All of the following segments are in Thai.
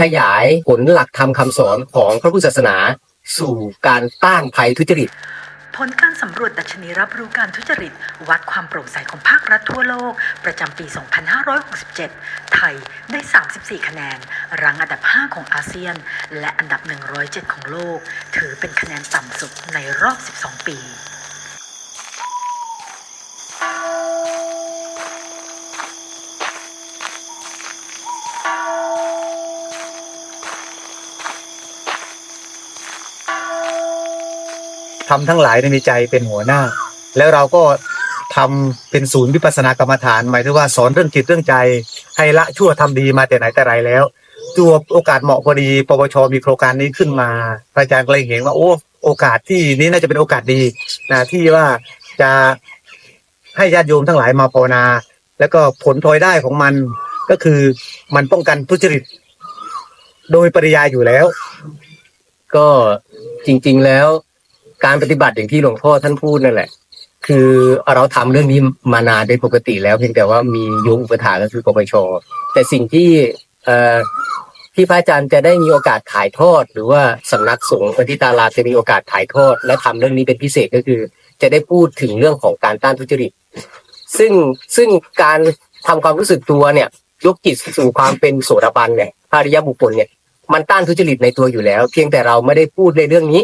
ขยายผลหลักธรรมคำสอนของพระพุทธศาสนา สู่การต้านภัยทุจริต ผลการสำรวจดัชนีรับรู้การทุจริต วัดความโปร่งใสของภาครัฐทั่วโลก ประจำปี 2567 ไทยได้ 34 คะแนน รังอันดับ 5 ของอาเซียน และอันดับ 107 ของโลก ถือเป็นคะแนนต่ำสุดในรอบ 12 ปี ทำทั้งหลายในใจเป็นหัวหน้า แล้วเราก็ทำเป็นศูนย์วิปัสสนากรรมฐานหมายถึงว่าสอนเรื่องจิตเรื่องใจให้ละชั่วทำดีมาแต่ไหนแต่ไรแล้วตัวโอกาสเหมาะพอดีปปชมีโครงการนี้ขึ้นมาพระอาจารย์ก็เลยเห็นว่าโอ้โอกาสที่นี้น่าจะเป็นโอกาสดีนะที่ว่าจะให้ญาติโยมทั้งหลายมาภาวนา แล้วก็ผลพลอยได้ของมันก็คือมันป้องกันทุจริต โดยปริยายอยู่แล้ว ก็จริง ๆแล้ว การปฏิบัติอย่างที่หลวงพ่อท่านพูดนั่นแหละ คือเราทำเรื่องนี้มานานเป็นปกติแล้วเพียงแต่ว่ามีโยงอุปถาก็คือปปชแต่สิ่งที่เอ่อที่พระอาจารย์จะได้มีโอกาสถ่ายทอด หรือว่าสำนักสงฆ์ปฏิตาราจะมีโอกาสถ่ายทอด และทำเรื่องนี้เป็นพิเศษก็คือ จะได้พูดถึงเรื่องของการต้านทุจริต ซึ่งซึ่งการทำความรู้สึกตัวเนี่ยยกจิตสู่ความเป็นโสดาบันเนี่ยพระอริยบุคคลเนี่ยมันต้านทุจริตในตัวอยู่แล้ว เพียงแต่เราไม่ได้พูดในเรื่องนี้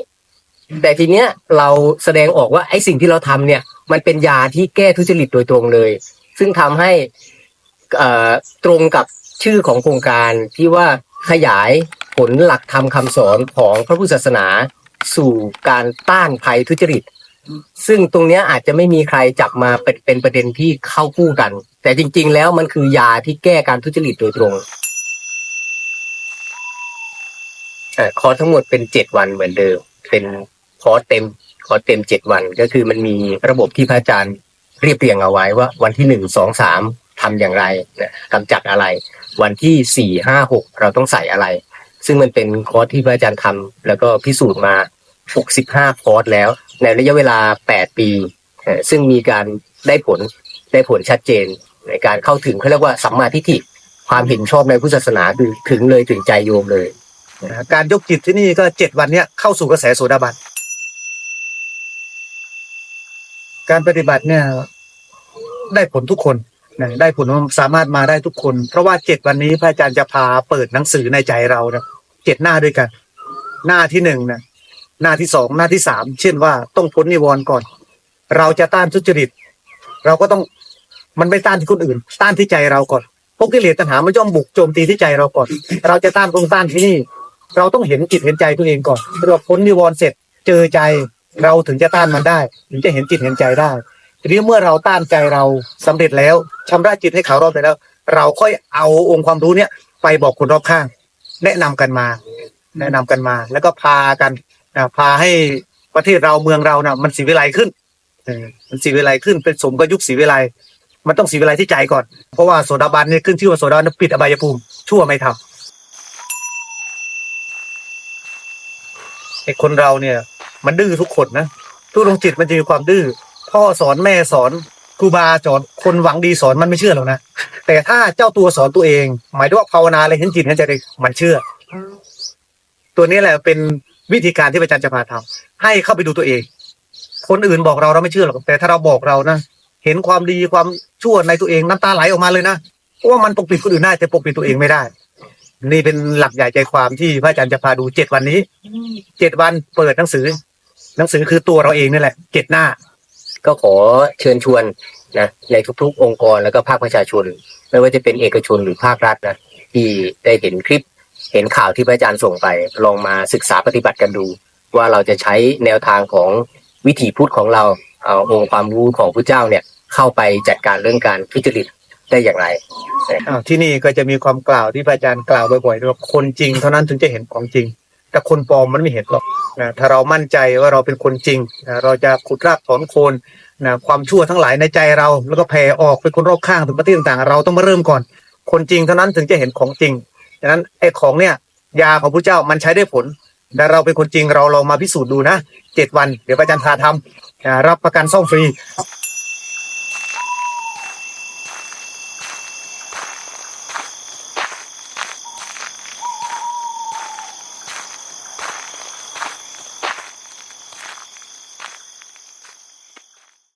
แต่ทีเนี้ยเราแสดงออกว่าไอ้สิ่งที่เราทำเนี่ย มันเป็นยาที่แก้ทุจริตโดยตรงเลย ซึ่งทำให้ตรงกับชื่อของโครงการที่ว่าขยายผลหลักธรรมคำสอนของพระพุทธศาสนาสู่การต้านภัยทุจริต ซึ่งตรงเนี้ยอาจจะไม่มีใครจับมาเป็นเป็นประเด็นที่เข้าคู่กัน แต่จริง ๆ แล้วมันคือยาที่แก้การทุจริตโดยตรงอคอทั้งหมดเป็นเจ็ดวันเหมือนเดิม เป็น คอร์สเต็มคอร์สเต็มเจ็ดวัน ก็คือมันมีระบบที่พระอาจารย์เรียบเรียงเอาไว้ว่า วันที่หนึ่งสองสามทำอย่างไรนะกำจัดอะไร วันที่สี่ห้าหกเราต้องใส่อะไร ซึ่งมันเป็นคอร์สที่พระอาจารย์ทำแล้วก็พิสูจน์มาหกสิบห้าคอร์สแล้ว ในระยะเวลาแปดปี ซึ่งมีการได้ผลได้ผลชัดเจนในการเข้าถึงเขาเรียกว่าสัมมาทิฏฐิความเห็นชอบในพุทธศาสนาคือถึงเลยถึงใจโยมเลย การยกจิตที่นี่ก็เจ็ดวันเนี้ยเข้าสู่กระแสโสดาบัน การปฏิบัติเนี่ย ได้ผลทุกคนนะได้ผลสามารถมาได้ทุกคน เพราะว่าเจ็ดวันนี้พระอาจารย์จะพาเปิดหนังสือในใจเรานะเจ็ดหน้าด้วยกัน หน้าที่หนึ่งนะหน้าที่สองหน้าที่สามเช่นว่าต้องพ้นนิวรณ์ก่อน เราจะต้านทุจริต เราก็ต้องมันไม่ต้านที่คนอื่น ต้านที่ใจเราก่อนพวกกิเลสตัณหามันย่อมบุกโจมตีที่ใจเราก่อน เราจะต้านตรงต้านที่นี่ เราต้องเห็นจิตเห็นใจตัวเองก่อนเราพ้นนิวรณ์เสร็จเจอใจ เราถึงจะต้านมันได้ ถึงจะเห็นจิตเห็นใจได้ทีนี้เมื่อเราต้านใจเราสำเร็จแล้วชำระจิตให้เขารอบไปแล้ว เราค่อยเอาองค์ความรู้เนี้ยไปบอกคนรอบข้าง แนะนำกันมา แนะนำกันมา แล้วก็พากันนะพาให้ประเทศเราเมืองเรานะมันสีวิไลขึ้นมันสีวิไลขึ้นเป็นสมกับยุคสีวิไลมันต้องสีวิไลที่ใจก่อน เพราะว่าโสดาบันเนี่ยขึ้นชื่อว่าโสดาบันปิดอบายภูมิ ชั่วไม่ทำไอ้คนเราเนี่ย มันดื้อทุกคนนะทุกดวงจิตมันจะมีความดื้อพ่อสอนแม่สอนครูบาสอนคนหวังดีสอนมันไม่เชื่อหรอกนะแต่ถ้าเจ้าตัวสอนตัวเอง หมายถึงว่าภาวนาอะไรเห็นจิตเห็นใจเลยมันเชื่อ ตัวนี้แหละเป็นวิธีการที่พระอาจารย์จะพาทำให้เข้าไปดูตัวเอง คนอื่นบอกเราเราไม่เชื่อหรอกแต่ถ้าเราบอกเรานะเห็นความดีความชั่วในตัวเองน้ำตาไหลออกมาเลยนะเพราะว่ามันปกปิดคนอื่นได้แต่ปกปิดตัวเองไม่ได้ นี่เป็นหลักใหญ่ใจความที่พระอาจารย์จะพาดูเจ็ดวันนี้เจ็ดวันเปิดหนังสือ หนังสือคือตัวเราเองนี่แหละเจ็ดหน้า ก็ขอเชิญชวนนะในทุกๆ องค์กรแล้วก็ภาคประชาชน ไม่ว่าจะเป็นเอกชนหรือภาครัฐนะที่ได้เห็นคลิป เห็นข่าวที่พระอาจารย์ส่งไป ลองมาศึกษาปฏิบัติกันดู ว่าเราจะใช้แนวทางของวิถีพุทธของเราเอาองค์ความรู้ของพระเจ้าเนี่ยเข้าไปจัดการเรื่องการทุจริตได้อย่างไรอ้าวที่นี่ก็จะมีความกล่าวที่พระอาจารย์กล่าวบ่อยๆว่าคนจริงเท่านั้นถึงจะเห็นของจริง แต่คนปลอมมันไม่เห็นหรอกนะถ้าเรามั่นใจว่าเราเป็นคนจริงนะเราจะขุดรากถอนโคนนะความชั่วทั้งหลายในใจเรา แล้วก็แผ่ออกไปคนรอบข้างถึงประเทศต่างๆ เราต้องมาเริ่มก่อน คนจริงเท่านั้นถึงจะเห็นของจริงดังนั้นไอ้ของเนี่ยยาของพระเจ้ามันใช้ได้ผลแต่เราเป็นคนจริงเราลองมาพิสูจน์ดูนะเจ็ดวัน เดี๋ยวอาจารย์พาทำรับประกันซ่อมฟรี